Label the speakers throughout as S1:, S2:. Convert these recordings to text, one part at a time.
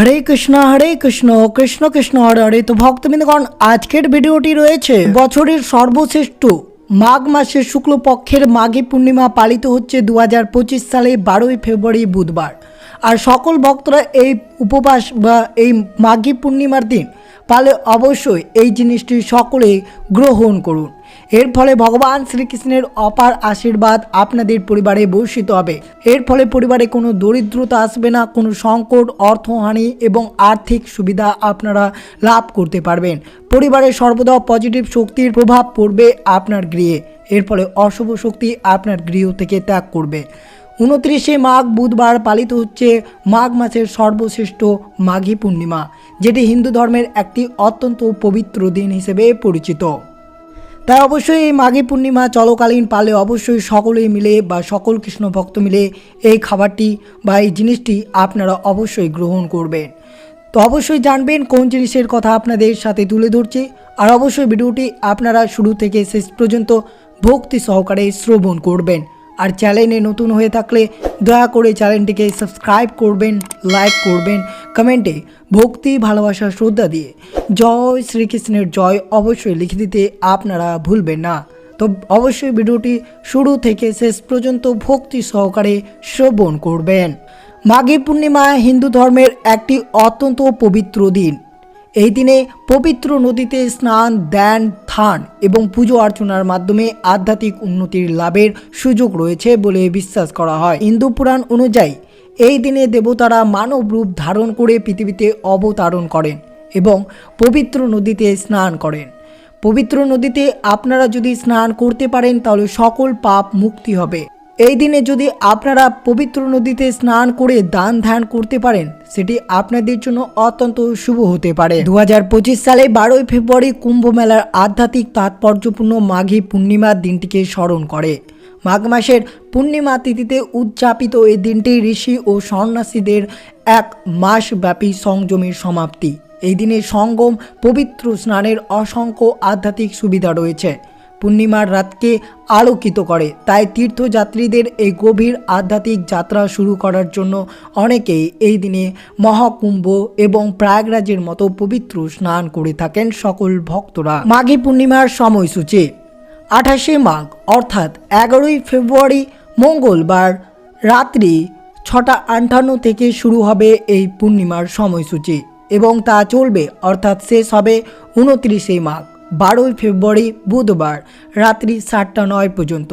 S1: হরে কৃষ্ণ হরে কৃষ্ণ কৃষ্ণ কৃষ্ণ, হরে হরে। তো ভক্তবৃন্দগণ, আজকের ভিডিওটি রয়েছে বছরের সর্বশ্রেষ্ঠ মাঘ মাসের শুক্লপক্ষের মাঘী পূর্ণিমা পালিত হচ্ছে দু হাজার পঁচিশ সালে বারোই ফেব্রুয়ারি বুধবার। আর সকল ভক্তরা এই উপবাস বা এই মাঘী পূর্ণিমার দিন পালে অবশ্যই এই জিনিসটি সকলেই গ্রহণ করুন। এর ফলে ভগবান শ্রীকৃষ্ণের অপার আশীর্বাদ আপনাদের পরিবারে বর্ষিত হবে। এর ফলে পরিবারে কোনো দরিদ্রতা আসবে না, কোনো সংকট, অর্থহানি এবং আর্থিক সুবিধা আপনারা লাভ করতে পারবেন। পরিবারে সর্বদা পজিটিভ শক্তির প্রভাব পড়বে আপনার গৃহে। এর ফলে অশুভ শক্তি আপনার গৃহ থেকে ত্যাগ করবে। উনত্রিশে মাঘ বুধবার পালিত হচ্ছে মাঘ মাসের সর্বশ্রেষ্ঠ মাঘী পূর্ণিমা, যেটি হিন্দু ধর্মের একটি অত্যন্ত পবিত্র দিন হিসেবে পরিচিত। তাই অবশ্যই এই মাঘী পূর্ণিমা চলকালীন পালে অবশ্যই সকলেই মিলে বা সকল কৃষ্ণ ভক্ত মিলে এই খাবারটি বা এই জিনিসটি আপনারা অবশ্যই গ্রহণ করবেন। তো অবশ্যই জানবেন কোন জিনিসের কথা আপনাদের সাথে তুলে ধরছি আর অবশ্যই ভিডিওটি আপনারা শুরু থেকে শেষ পর্যন্ত ভক্তি সহকারে শ্রবণ করবেন। আর চ্যানেলে নতুন হয়ে থাকলে দয়া করে চ্যানেলটিকে সাবস্ক্রাইব করবেন, লাইক করবেন কমেন্টে ভক্তি, ভালোবাসা, শ্রদ্ধা দিয়ে জয় শ্রীকৃষ্ণের জয় অবশ্যই লিখে দিতে আপনারা ভুলবেন না। তো অবশ্যই ভিডিওটি শুরু থেকে শেষ পর্যন্ত ভক্তি সহকারে শ্রবণ করবেন। মাঘী পূর্ণিমা হিন্দু ধর্মের একটি অত্যন্ত পবিত্র দিন। এই দিনে পবিত্র নদীতে স্নান, ধ্যান, থান এবং পুজো অর্চনার মাধ্যমে আধ্যাত্মিক উন্নতির লাভের সুযোগ রয়েছে বলে বিশ্বাস করা হয়। হিন্দু পুরাণ অনুযায়ী এই দিনে দেবতারা মানব রূপ ধারণ করে পৃথিবীতে অবতারণ করেন এবং পবিত্র নদীতে স্নান করেন। পবিত্র নদীতে আপনারা যদি স্নান করতে পারেন, তাহলে সকল পাপ মুক্তি হবে। এই দিনে যদি আপনারা পবিত্র নদীতে স্নান করে দান ধ্যান করতে পারেন, সেটি আপনাদের জন্য অত্যন্ত শুভ হতে পারে। দু হাজার পঁচিশ সালে বারোই ফেব্রুয়ারি কুম্ভ মেলার আধ্যাত্মিক তাৎপর্যপূর্ণ মাঘী পূর্ণিমার দিনটিকে স্মরণ করে। মাঘ মাসের পূর্ণিমা তিথিতে উদযাপিত এই দিনটি ঋষি ও সন্ন্যাসীদের এক মাসব্যাপী সংযমের সমাপ্তি। এই দিনে সঙ্গম পবিত্র স্নানের অসংখ্য আধ্যাত্মিক সুবিধা রয়েছে। পূর্ণিমার রাতকে আলোকিত করে, তাই তীর্থযাত্রীদের এই গভীর আধ্যাত্মিক যাত্রা শুরু করার জন্য অনেকেই এই দিনে মহাকুম্ভ এবং প্রয়াগরাজের মতো পবিত্র স্নান করে থাকেন সকল ভক্তরা। মাঘী পূর্ণিমার সময়সূচি আঠাশে মাঘ, অর্থাৎ এগারোই ফেব্রুয়ারি মঙ্গলবার রাত্রি ছটা আটান্ন থেকে শুরু হবে এই পূর্ণিমার সময়সূচি এবং তা চলবে, অর্থাৎ শেষ হবে উনত্রিশে মাঘ, বারোই ফেব্রুয়ারি বুধবার রাত্রি সাতটা নয় পর্যন্ত।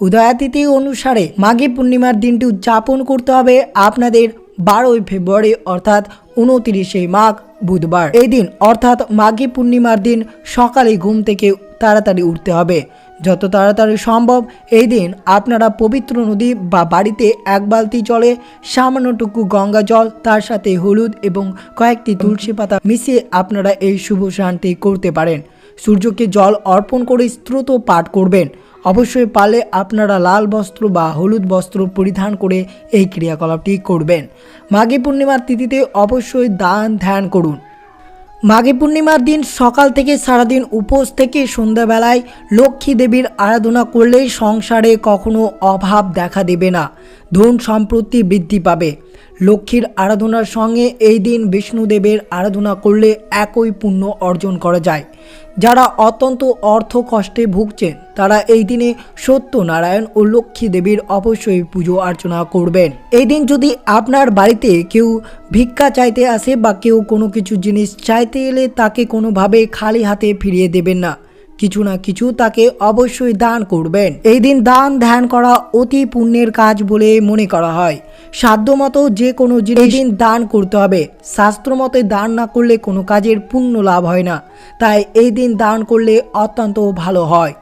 S1: উদয়াতিথি অনুসারে মাঘী পূর্ণিমার দিনটি উদযাপন করতে হবে আপনাদের বারোই ফেব্রুয়ারি, অর্থাৎ উনতিরিশে মাঘ বুধবার। এই দিন, অর্থাৎ মাঘী পূর্ণিমার দিন সকালে ঘুম থেকে তাড়াতাড়ি উঠতে হবে। যত তাড়াতাড়ি সম্ভব, এই দিন আপনারা পবিত্র নদী বা বাড়িতে এক বালতি জলে সামান্যটুকু গঙ্গা জল, তার সাথে হলুদ এবং কয়েকটি তুলসী পাতা মিশিয়ে আপনারা এই শুভ শান্তি করতে পারেন। সূর্যকে জল অর্পণ করে স্ত্রোত পাঠ করবেন। অবশ্যই পালে আপনারা লাল বস্ত্র বা হলুদ বস্ত্র পরিধান করে এই ক্রিয়াকলাপটি করবেন। মাঘী পূর্ণিমার তিথিতে অবশ্যই দান ধ্যান করুন। মাঘী পূর্ণিমার দিন সকাল থেকে সারাদিন উপোস থেকে সন্ধ্যাবেলায় লক্ষ্মী দেবীর আরাধনা করলে সংসারে কখনো অভাব দেখা দেবে না। ধন সম্পত্তি বৃদ্ধি পাবে। লক্ষ্মীর আরাধনার সঙ্গে এই দিন বিষ্ণুদেবের আরাধনা করলে একই পুণ্য অর্জন করা যায়। যারা অত্যন্ত অর্থ কষ্টে ভুগছেন, তারা এই দিনে সত্যনারায়ণ ও লক্ষ্মী দেবীর অবশ্যই পুজো অর্চনা করবেন। এই দিন যদি আপনার বাড়িতে কেউ ভিক্ষা চাইতে আসে বা কেউ কোনো কিছু জিনিস চাইতে এলে তাকে কোনোভাবে খালি হাতে ফিরিয়ে দেবেন না। কিছু না কিছু তাকে অবশ্যই দান করবেন। এই দিন দান ধ্যান করা অতি পুণ্যের কাজ বলে মনে করা হয়। সাধ্যমতো যে কোনো জিনিস দিন দান করতে হবে। শাস্ত্র মতে দান না করলে কোনো কাজের পুণ্য লাভ হয় না। তাই এই দিন দান করলে অত্যন্ত ভালো হয়।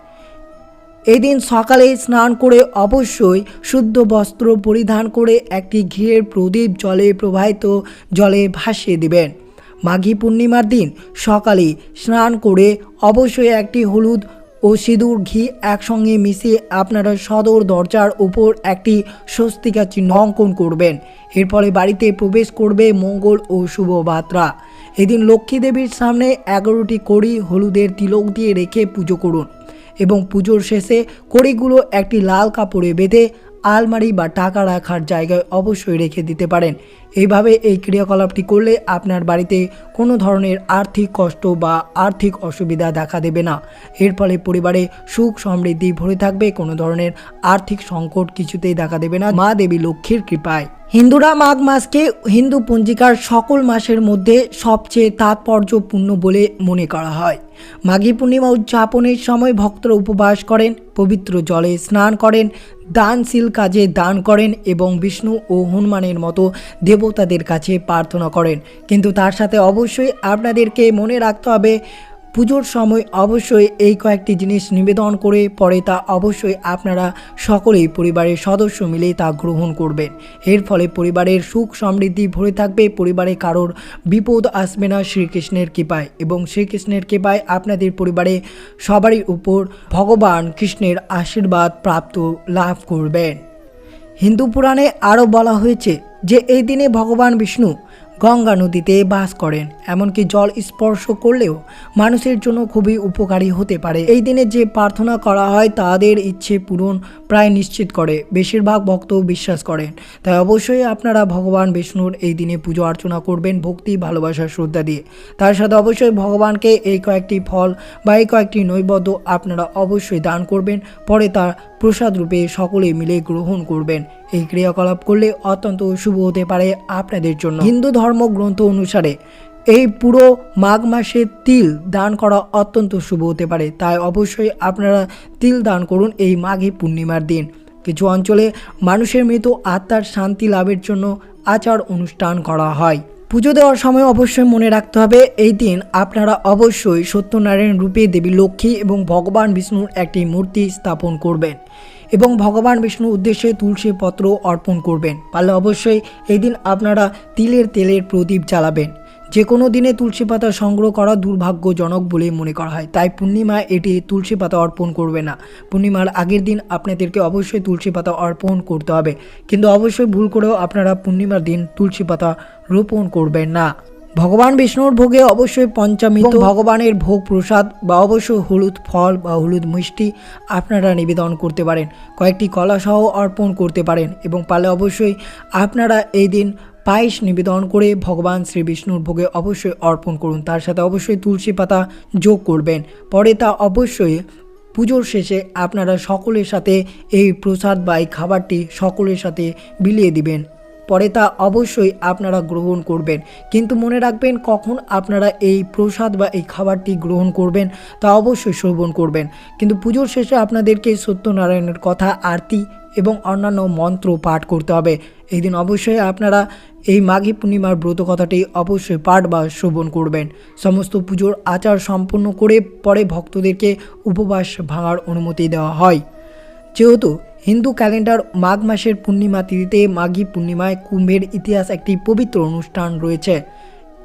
S1: এই দিন সকালে স্নান করে অবশ্যই শুদ্ধ বস্ত্র পরিধান করে একটি ঘিয়ের প্রদীপ জলে প্রবাহিত জলে ভাসিয়ে দিবেন। মাঘী পূর্ণিমার দিন সকালে স্নান করে অবশ্যই একটি হলুদ ও সিঁদুর ঘি একসঙ্গে মিশিয়ে আপনারা সদর দরজার উপর একটি স্বস্তিকা চিহ্ন অঙ্কন করবেন। এর ফলে বাড়িতে প্রবেশ করবে মঙ্গল ও শুভ বার্তা এদিন লক্ষ্মী দেবীর সামনে এগারোটি কড়ি হলুদের তিলক দিয়ে রেখে পুজো করুন এবং পুজোর শেষে কড়িগুলো একটি লাল কাপড়ে বেঁধে আলমারি বা টাকা রাখার জায়গায় অবশ্যই রেখে দিতে পারেন। এইভাবে এই ক্রিয়াকলাপটি করলে আপনার বাড়িতে কোনো ধরনের আর্থিক কষ্ট বা আর্থিক অসুবিধা দেখা দেবে না। এর ফলে পরিবারে সুখ সমৃদ্ধি ভরে থাকবে, কোনো ধরনের আর্থিক সংকট কিছুতেই দেখা দেবে না। মা দেবী লক্ষ্মীর কৃপায়। হিন্দুরা মাঘ মাসকে হিন্দু পঞ্জিকার সকল মাসের মধ্যে সবচেয়ে তাৎপর্যপূর্ণ বলে মনে করা হয়। মাঘী পূর্ণিমা উদযাপনের সময় ভক্তরা উপবাস করেন, পবিত্র জলে স্নান করেন, দানশীল কাজে দান করেন এবং বিষ্ণু ও হনুমানের মতো দেবতাদের কাছে প্রার্থনা করেন। কিন্তু তার সাথে অবশ্যই আপনাদেরকে মনে রাখতে হবে পুজোর সময় অবশ্যই এই কয়েকটি জিনিস নিবেদন করে পরে তা অবশ্যই আপনারা সকলেই পরিবারের সদস্য মিলে তা গ্রহণ করবেন। এর ফলে পরিবারের সুখ সমৃদ্ধি ভরে থাকবে, পরিবারে কারোর বিপদ আসবে না শ্রীকৃষ্ণের কৃপায় এবং শ্রীকৃষ্ণের কৃপায় আপনাদের পরিবারে সবারই উপর ভগবান কৃষ্ণের আশীর্বাদ প্রাপ্ত লাভ করবেন। হিন্দু পুরাণে আরও বলা হয়েছে যে, এই দিনে ভগবান বিষ্ণু গঙ্গা নদীতে বাস করেন, এমনকি জল স্পর্শ করলেও মানুষের জন্য খুবই উপকারী হতে পারে। এই দিনে যে প্রার্থনা করা হয়, তাদের ইচ্ছে পূরণ প্রায় নিশ্চিত করে, বেশিরভাগ ভক্ত বিশ্বাস করেন। তাই অবশ্যই আপনারা ভগবান বিষ্ণুর এই দিনে পুজো অর্চনা করবেন, ভক্তি, ভালোবাসা, শ্রদ্ধা দিয়ে। তার সাথে অবশ্যই ভগবানকে এই কয়েকটি ফল বা এই কয়েকটি নৈবদ্য আপনারা অবশ্যই দান করবেন, পরে তার প্রসাদ রূপে সকলে মিলে গ্রহণ করবেন। এই ক্রিয়াকলাপ করলে অত্যন্ত শুভ হতে পারে আপনাদের জন্য। হিন্দু ধর্মগ্রন্থ অনুসারে এই পুরো মাঘ মাসে তিল দান করা অত্যন্ত শুভ হতে পারে। তাই অবশ্যই আপনারা তিল দান করুন এই মাঘী পূর্ণিমার দিন। কিছু অঞ্চলে মানুষের মৃত আত্মার শান্তি লাভের জন্য আচার অনুষ্ঠান করা হয়। পুজো দেওয়ার সময় অবশ্যই মনে রাখতে হবে, এই দিন আপনারা অবশ্যই সত্যনারায়ণ রূপে দেবী লক্ষ্মী এবং ভগবান বিষ্ণুর একটি মূর্তি স্থাপন করবেন। এবং ভগবান বিষ্ণুর উদ্দেশ্যে তুলসী পত্র অর্পণ করবেন। পারলে অবশ্যই এই দিন আপনারা তিলের তেলের প্রদীপ জ্বালাবেন। যে কোনো দিনে তুলসী পাতা সংগ্রহ করা দুর্ভাগ্যজনক বলে মনে করা হয়। তাই পূর্ণিমা এটি তুলসী পাতা অর্পণ করবে না। পূর্ণিমার আগের দিন আপনাদেরকে অবশ্যই তুলসী পাতা অর্পণ করতে হবে। কিন্তু অবশ্যই ভুল করেও আপনারা পূর্ণিমার দিন তুলসী পাতা রোপণ করবেন না। ভগবান বিষ্ণুর ভোগে অবশ্যই পঞ্চমী এবং ভগবানের ভোগ প্রসাদ বা অবশ্যই হলুদ ফল বা হলুদ মিষ্টি আপনারা নিবেদন করতে পারেন। কয়েকটি কলা সহ অর্পণ করতে পারেন এবং পারলে অবশ্যই আপনারা এই দিন পায়েস নিবেদন করে ভগবান শ্রী বিষ্ণুর ভোগে অবশ্যই অর্পণ করুন। তার সাথে অবশ্যই তুলসী পাতা যোগ করবেন। পরে তা অবশ্যই পুজোর শেষে আপনারা সকলের সাথে এই প্রসাদ বা এই খাবারটি সকলের সাথে বিলিয়ে দিবেন। পরে তা অবশ্যই আপনারা গ্রহণ করবেন। কিন্তু মনে রাখবেন, কখন আপনারা এই প্রসাদ বা এই খাবারটি গ্রহণ করবেন, তা অবশ্যই শ্রবণ করবেন। কিন্তু পুজোর শেষে আপনাদেরকে সত্যনারায়ণের কথা, আরতি এবং অন্যান্য মন্ত্র পাঠ করতে হবে। এই দিন অবশ্যই আপনারা এই মাঘী পূর্ণিমার ব্রত কথাটি অবশ্যই পাঠ বা শ্রবণ করবেন। সমস্ত পুজোর আচার সম্পন্ন করে পরে ভক্তদেরকে উপবাস ভাঙার অনুমতি দেওয়া হয়। যেহেতু হিন্দু ক্যালেন্ডার মাঘ মাসের পূর্ণিমা তিথিতে মাঘী পূর্ণিমায় কুম্ভের ইতিহাস একটি পবিত্র অনুষ্ঠান রয়েছে।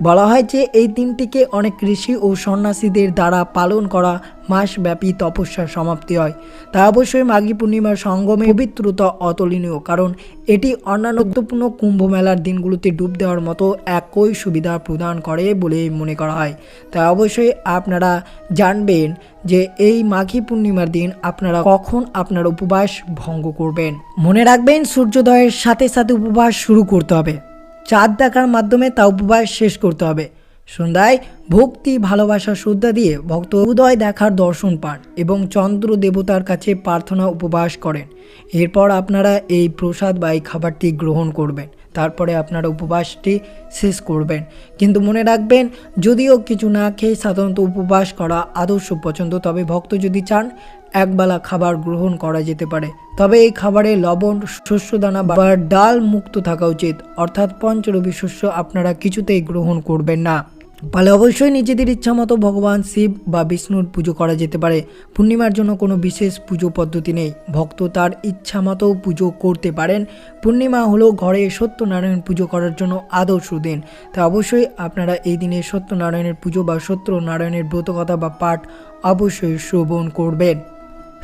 S1: বলা হয় যে এই দিনটিকে অনেক ঋষি ও সন্ন্যাসীদের দ্বারা পালন করা মাসব্যাপী তপস্যার সমাপ্তি হয়। তা অবশ্যই মাঘী পূর্ণিমার সঙ্গমে পবিত্রতা অতুলনীয়, কারণ এটি অন্যান্য গুরুত্বপূর্ণ কুম্ভ মেলার দিনগুলোতে ডুব দেওয়ার মতো একই সুবিধা প্রদান করে বলে মনে করা হয়। তাই অবশ্যই আপনারা জানবেন যে এই মাঘী পূর্ণিমার দিন আপনারা কখন আপনার উপবাস ভঙ্গ করবেন। মনে রাখবেন, সূর্যোদয়ের সাথে সাথে উপবাস শুরু করতে হবে। চাঁদ দেখার মাধ্যমে তা উপবাস শেষ করতে হবে। সন্ধ্যায় ভক্তি, ভালোবাসা, শ্রদ্ধা দিয়ে ভক্ত উদয় দেখার দর্শন পান এবং চন্দ্র দেবতার কাছে প্রার্থনা উপবাস করেন। এরপর আপনারা এই প্রসাদ বা এই খাবারটি গ্রহণ করবেন। তারপরে আপনারা উপবাসটি শেষ করবেন। কিন্তু মনে রাখবেন, যদিও কিছু না খেয়ে সাধারণত উপবাস করা আদর্শ পছন্দ, তবে ভক্ত যদি চান একবেলা খাবার গ্রহণ করা যেতে পারে। তবে এই খাবারে লবণ, শস্যদানা বা ডাল মুক্ত থাকা উচিত। অর্থাৎ পঞ্চরবি শস্য আপনারা কিছুতেই গ্রহণ করবেন না। ফলে অবশ্যই নিজেদের ইচ্ছা মতো ভগবান শিব বা বিষ্ণুর পুজো করা যেতে পারে। পূর্ণিমার জন্য কোনো বিশেষ পুজো পদ্ধতি নেই। ভক্ত তার ইচ্ছা মতো পুজো করতে পারেন। পূর্ণিমা হলো ঘরে সত্যনারায়ণ পুজো করার জন্য আদর্শ দিন। তাই অবশ্যই আপনারা এই দিনে সত্যনারায়ণের পুজো বা সত্যনারায়ণের ব্রতকথা বা পাঠ অবশ্যই শ্রবণ করবেন।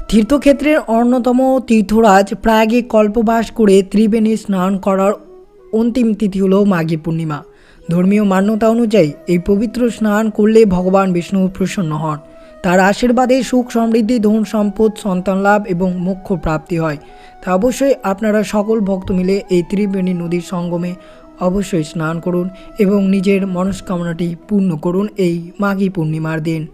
S1: তীর্থক্ষেত্রের অন্যতম তীর্থরাজ প্রাগে কল্পবাস করে ত্রিবেণী স্নান করার অন্তিম তিথি হলো মাঘী পূর্ণিমা। ধর্মীয় মান্যতা অনুযায়ী এই পবিত্র স্নান করলে ভগবান বিষ্ণু প্রসন্ন হন। তার আশীর্বাদে সুখ সমৃদ্ধি, ধন সম্পদ, সন্তান লাভ এবং মোক্ষ প্রাপ্তি হয়। তা অবশ্যই আপনারা সকল ভক্ত মিলে এই ত্রিবেণী নদীর সঙ্গমে অবশ্যই স্নান করুন এবং নিজের মনস্কামনাটি পূর্ণ করুন এই মাঘী পূর্ণিমার দিন।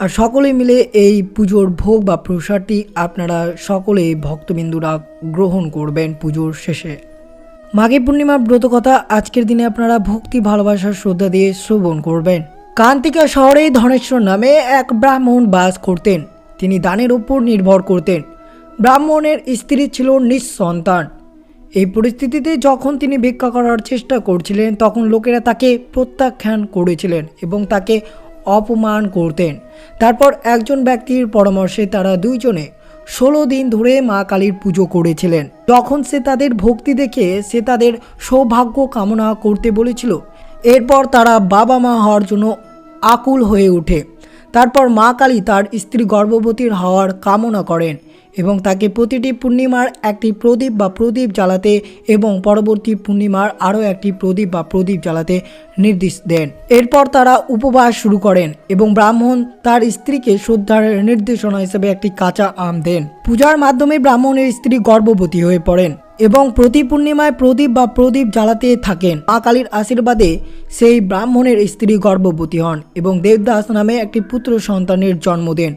S1: আর সকলে মিলে এই পুজোর ভোগ বা প্রসাদটি আপনারা সকলে ভক্তবিন্দুরা গ্রহণ করবেন পুজোর শেষে। মাঘী পূর্ণিমার ব্রত কথা আজকের দিনে আপনারা ভক্তি, ভালোবাসার শ্রদ্ধা দিয়ে শ্রবণ করবেন। কান্তিকা শহরে ধনেশ্বর নামে এক ব্রাহ্মণ বাস করতেন। তিনি দানের উপর নির্ভর করতেন। ব্রাহ্মণের স্ত্রী ছিল নিঃসন্তান। এই পরিস্থিতিতে যখন তিনি ভিক্ষা করার চেষ্টা করছিলেন, তখন লোকেরা তাকে প্রত্যাখ্যান করেছিলেন এবং তাকে অপমান করতেন। তারপর একজন ব্যক্তির পরামর্শে তারা দুইজনে ষোলো দিন ধরে মা কালীর পুজো করেছিলেন। তখন সে তাদের ভক্তি দেখে সে তাদের সৌভাগ্য কামনা করতে বলেছিল। এরপর তারা বাবা মা হওয়ার জন্য আকুল হয়ে ওঠে। তারপর মা কালী তার স্ত্রী গর্ভবতীর হওয়ার কামনা করেন। এবং তাকে প্রতিটি পূর্ণিমার একটি প্রদীপ বা প্রদীপ জ্বালাতে এবং পরবর্তী পূর্ণিমার আরও একটি প্রদীপ বা প্রদীপ জ্বালাতে নির্দেশ দেন। এরপর তারা উপবাস শুরু করেন এবং ব্রাহ্মণ তার স্ত্রীকে শ্রদ্ধার নির্দেশনা হিসেবে একটি কাঁচা আম দেন। পূজার মাধ্যমে ব্রাহ্মণের স্ত্রী গর্ভবতী হয়ে পড়েন। এবং প্রতি পূর্ণিমায় প্রদীপ বা প্রদীপ জ্বালাতে থাকেন। মা কালীর আশীর্বাদে সেই ব্রাহ্মণের স্ত্রী গর্ভবতী হন এবং দেবদাস নামে একটি পুত্র সন্তানের জন্ম দেন।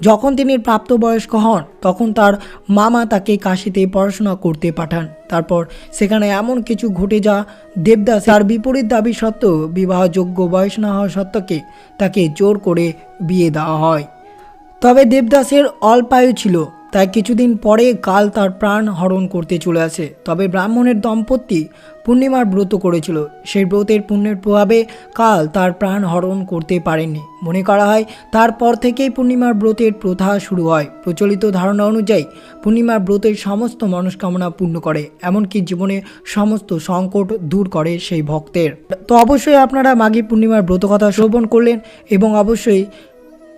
S1: যখন তিনি প্রাপ্তবয়স্ক হন, তখন তার মামা তাকে কাশিতে পড়াশোনা করতে পাঠান। তারপর সেখানে এমন কিছু ঘটে যা দেবদাস তার বিপরীত দাবি সত্ত্বেও বিবাহযোগ্য বয়স না হওয়া সত্ত্বেও তাকে জোর করে বিয়ে দেওয়া হয়। তবে দেবদাসের অল্পায়ু ছিল। তাই কিছুদিন পরে কাল তার প্রাণ হরণ করতে চলে আসে। তবে ব্রাহ্মণের দম্পতি পূর্ণিমার ব্রত করেছিল। সেই ব্রতের পুণ্যের প্রভাবে কাল তার প্রাণ হরণ করতে পারেনি মনে করা হয়, তারপর থেকেই পূর্ণিমার ব্রতের প্রথা শুরু হয়। প্রচলিত ধারণা অনুযায়ী, পূর্ণিমার ব্রতের সমস্ত মনস্কামনা পূর্ণ করে, এমনকি জীবনে সমস্ত সংকট দূর করে সেই ভক্তের। তো অবশ্যই আপনারা মাঘী পূর্ণিমার ব্রত কথা শ্রবণ করলেন এবং অবশ্যই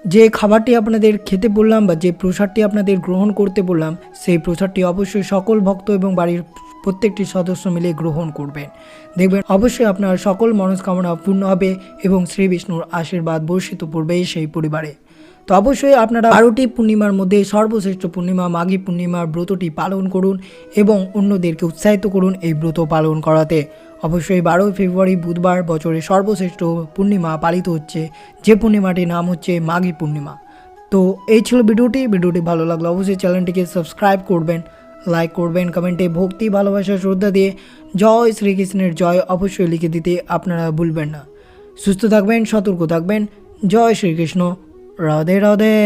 S1: যে খাবারটি আপনাদের খেতে বললাম বা যে প্রসাদটি আপনাদের গ্রহণ করতে বললাম, সেই প্রসাদটি অবশ্যই সকল ভক্ত এবং বাড়ির প্রত্যেকটি সদস্য মিলে গ্রহণ করবেন। দেখবেন, অবশ্যই আপনার সকল মনস্কামনা পূর্ণ হবে এবং শ্রী বিষ্ণুর আশীর্বাদ বর্ষিত পড়বে সেই পরিবারে। তো অবশ্যই আপনারা বারোটি পূর্ণিমার মধ্যে সর্বশ্রেষ্ঠ পূর্ণিমা, মাঘী পূর্ণিমার ব্রতটি পালন করুন এবং অন্যদেরকে উৎসাহিত করুন এই ব্রত পালন করাতে। অবশ্যই বারোই ফেব্রুয়ারি বুধবার বছরের সর্বশ্রেষ্ঠ পূর্ণিমা পালিত হচ্ছে। যে পূর্ণিমাটির নাম হচ্ছে মাঘী পূর্ণিমা। তো এই ছিল ভিডিওটি। ভিডিওটি ভালো লাগল অবশ্যই চ্যানেলটিকে সাবস্ক্রাইব করবেন, লাইক করবেন, কমেন্টে ভক্তি, ভালোবাসা, শ্রদ্ধা দিয়ে জয় শ্রীকৃষ্ণের জয় অবশ্যই লিখে দিতে আপনারা ভুলবেন না। সুস্থ থাকবেন, সতর্ক থাকবেন। জয় শ্রীকৃষ্ণ। রাধে রাধে।